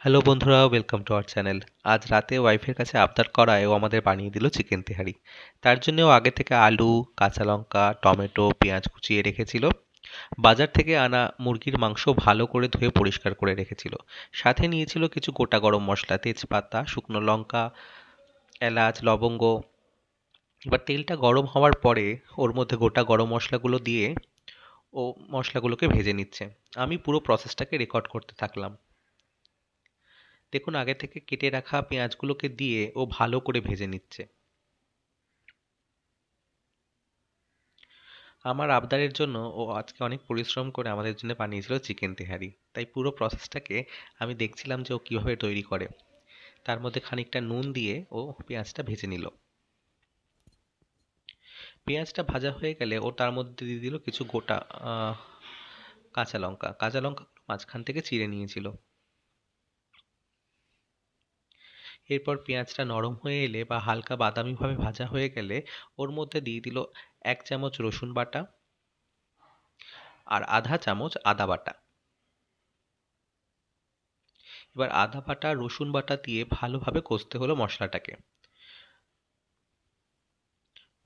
Hello বন্ধুরা welcome to our channel আজ রাতে ওয়াইফের কাছে আবদার করায় ও আমাদের বানিয়ে দিল চিকেন তেহারি। তার জন্য ও আগে থেকে আলু, কাঁচা লঙ্কা, টমেটো, পেঁয়াজ কুচিয়ে রেখেছিল। বাজার থেকে আনা মুরগির মাংস ভালো করে ধুয়ে পরিষ্কার করে রেখেছিল। সাথে নিয়েছিল কিছু গোটা গরম মশলা, তেজপাতা, শুকনো লঙ্কা, এলাচ, লবঙ্গ। এবার তেলটা গরম হওয়ার পরে ওর মধ্যে গোটা গরম মশলাগুলো দিয়ে ও মশলাগুলোকে ভেজে নিচ্ছে। আমি পুরো প্রসেসটাকে রেকর্ড করতে থাকলাম। দেখুন, আগে থেকে কেটে রাখা পেঁয়াজগুলোকে দিয়ে ও ভালো করে ভেজে নিচ্ছে। আমার আবদারের জন্য ও আজকে অনেক পরিশ্রম করে আমাদের জন্য বানিয়েছিল চিকেন তেহারি। তাই পুরো প্রসেসটাকে আমি দেখছিলাম যে ও কীভাবে তৈরি করে। তার মধ্যে খানিকটা নুন দিয়ে ও পেঁয়াজটা ভেজে নিল। পেঁয়াজটা ভাজা হয়ে গেলে ও তার মধ্যে দিয়ে দিল কিছু গোটা কাঁচা লঙ্কা। কাঁচা লঙ্কা মাঝখান থেকে চিড়ে নিয়েছিল। এরপর পেঁয়াজটা নরম হয়ে এলে বা হালকা বাদামিভাবে ভাজা হয়ে গেলে ওর মধ্যে দিয়ে দিল এক চামচ রসুন বাটা আর আধা চামচ আদা বাটা। এবার আদা বাটা, রসুন বাটা দিয়ে ভালোভাবে কষতে হলো মশলাটাকে।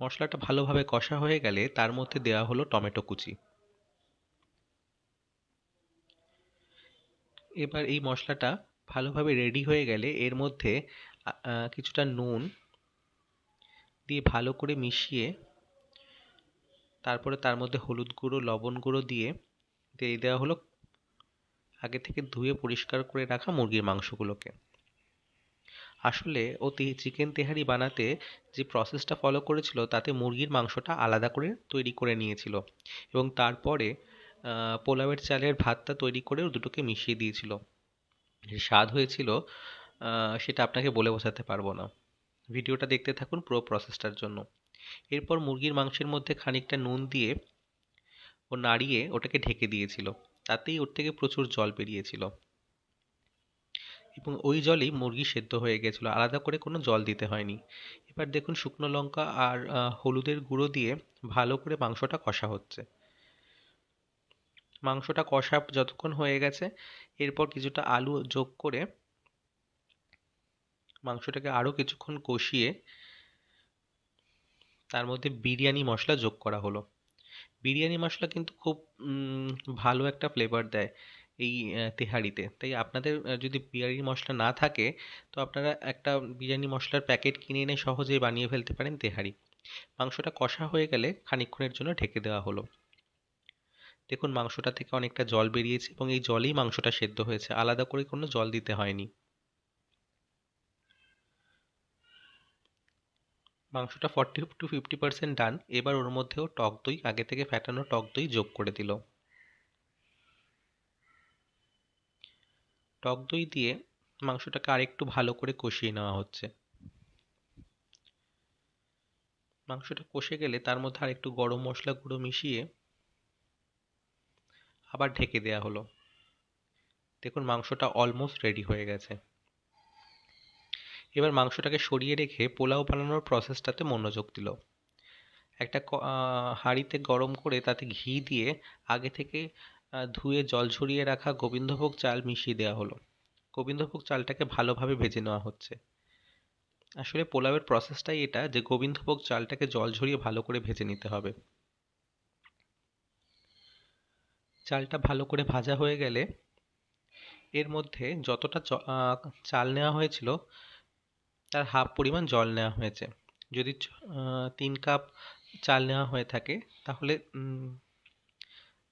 মশলাটা ভালোভাবে কষা হয়ে গেলে তার মধ্যে দেওয়া হলো টমেটো কুচি। এবার এই মশলাটা ভালোভাবে রেডি হয়ে গেলে এর মধ্যে কিছুটা নুন দিয়ে ভালো করে মিশিয়ে, তারপরে তার মধ্যে হলুদ গুঁড়ো, লবণ গুঁড়ো দিয়ে দিয়ে দেওয়া হলো আগে থেকে ধুয়ে পরিষ্কার করে রাখা মুরগির মাংসগুলোকে। আসলে ও চিকেন তেহারি বানাতে যে প্রসেসটা ফলো করেছিল, তাতে মুরগির মাংসটা আলাদা করে তৈরি করে নিয়েছিল এবং তারপরে পোলাওয়ের চালের ভাতটা তৈরি করে দুটোকে মিশিয়ে দিয়েছিল। যে স্বাদ হয়েছিল সেটা আপনাকে বলে বোঝাতে পারব না। ভিডিওটা দেখতে থাকুন পুরো প্রসেসটার জন্য। এরপর মুরগির মাংসের মধ্যে খানিকটা নুন দিয়ে ও নাড়িয়ে ওটাকে ঢেকে দিয়েছিল। তাতেই ওর থেকে প্রচুর জল বেরিয়েছিল। এবং ওই জলেই মুরগি সেদ্ধ হয়ে গেছিল। আলাদা করে কোনো জল দিতে হয়নি। এবার দেখুন শুকনো লঙ্কা আর হলুদের গুঁড়ো দিয়ে ভালো করে মাংসটা কষা হচ্ছে। মাংসটা কষা যতক্ষণ হয়ে গেছে, এরপর কিছুটা আলু যোগ করে মাংসটাকে আরও কিছুক্ষণ কষিয়ে তার মধ্যে বিরিয়ানি মশলা যোগ করা হলো। বিরিয়ানি মশলা কিন্তু খুব ভালো একটা ফ্লেভার দেয় এই তেহারিতে। তাই আপনাদের যদি বিরিয়ানি মশলা না থাকে, তো আপনারা একটা বিরিয়ানি মশলার প্যাকেট কিনে এনে সহজেই বানিয়ে ফেলতে পারেন তেহারি। মাংসটা কষা হয়ে গেলে খানিকক্ষণের জন্য ঢেকে দেওয়া হলো। দেখুন, মাংসটা থেকে অনেকটা জল বেরিয়েছে এবং এই জলেই মাংসটা সেদ্ধ হয়েছে। আলাদা করে কোনো জল দিতে হয়নি। মাংসটা forty two fifty percent done এবার ওর মধ্যেও টক দই, আগে থেকে ফ্যাটানো টক দই যোগ করে দিল। টক দই দিয়ে মাংসটাকে আরেকটু ভালো করে কষিয়ে নেওয়া হচ্ছে। মাংসটা কষে গেলে তার মধ্যে আরেকটু গরম মশলা গুঁড়ো মিশিয়ে আবার ঢেকে দেওয়া হলো। দেখুন, মাংসটা অলমোস্ট রেডি হয়ে গেছে। এবার মাংসটাকে সরিয়ে রেখে পোলাও বানানোর প্রসেসটাতে মনোযোগ দিল। একটা হাঁড়িতে গরম করে তাতে ঘি দিয়ে আগে থেকে ধুয়ে জল ঝরিয়ে রাখা গোবিন্দভোগ চাল মিশিয়ে দেওয়া হলো। গোবিন্দভোগ চালটাকে ভালোভাবে ভেজে নেওয়া হচ্ছে। আসলে পোলাওয়ের প্রসেসটাই এটা যে গোবিন্দভোগ চালটাকে জল ঝরিয়ে ভালো করে ভেজে নিতে হবে। চালটা ভালো করে ভাজা হয়ে গেলে এর মধ্যে যতটা চাল নেওয়া হয়েছিল, তার হাফ পরিমাণ জল নেওয়া হয়েছে। যদি তিন কাপ চাল নেওয়া হয়ে থাকে, তাহলে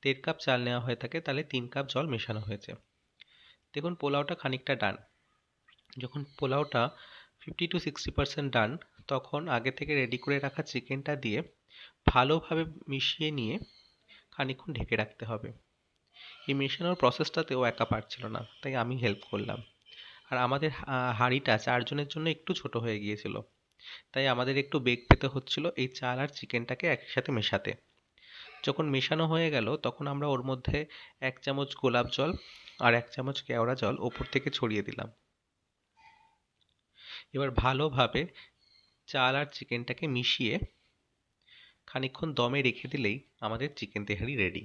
দেড় কাপ চাল নেওয়া হয়ে থাকে, তাহলে তিন কাপ জল মেশানো হয়েছে। দেখুন, পোলাওটা খানিকটা ডান। যখন পোলাওটা fifty two sixty percent done, তখন আগে থেকে রেডি করে রাখা চিকেনটা দিয়ে ভালোভাবে মিশিয়ে নিয়ে খানিকক্ষণ ঢেকে রাখতে হবে। এই মেশানোর প্রসেসটাতেও একা পারছিল না, তাই আমি হেল্প করলাম। আর আমাদের হাঁড়িটা চারজনের জন্য একটু ছোট হয়ে গিয়েছিল, তাই আমাদের একটু বেগ পেতে হচ্ছিল এই চাল আর চিকেনটাকে একসাথে মেশাতে। যখন মেশানো হয়ে গেল, তখন আমরা ওর মধ্যে এক চামচ গোলাপ জল আর এক চামচ কেওড়া জল ওপর থেকে ছড়িয়ে দিলাম। এবার ভালোভাবে চাল আর চিকেনটাকে মিশিয়ে খানিকক্ষণ দমে রেখে দিলেই আমাদের চিকেন তেহারি রেডি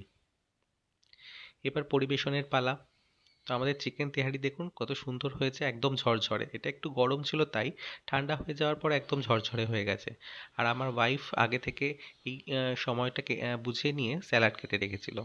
এবার পরিবেশনের পালা। তো আমাদের চিকেন তেহারি দেখুন কত সুন্দর হয়েছে, একদম ঝরঝরে। এটা একটু গরম ছিল তাই ঠান্ডা হয়ে যাওয়ার পর একদম ঝরঝরে হয়ে গেছে। আর আমার ওয়াইফ আগে থেকে এই সময়টাকে বুঝে নিয়ে স্যালাড কেটে রেখেছিল।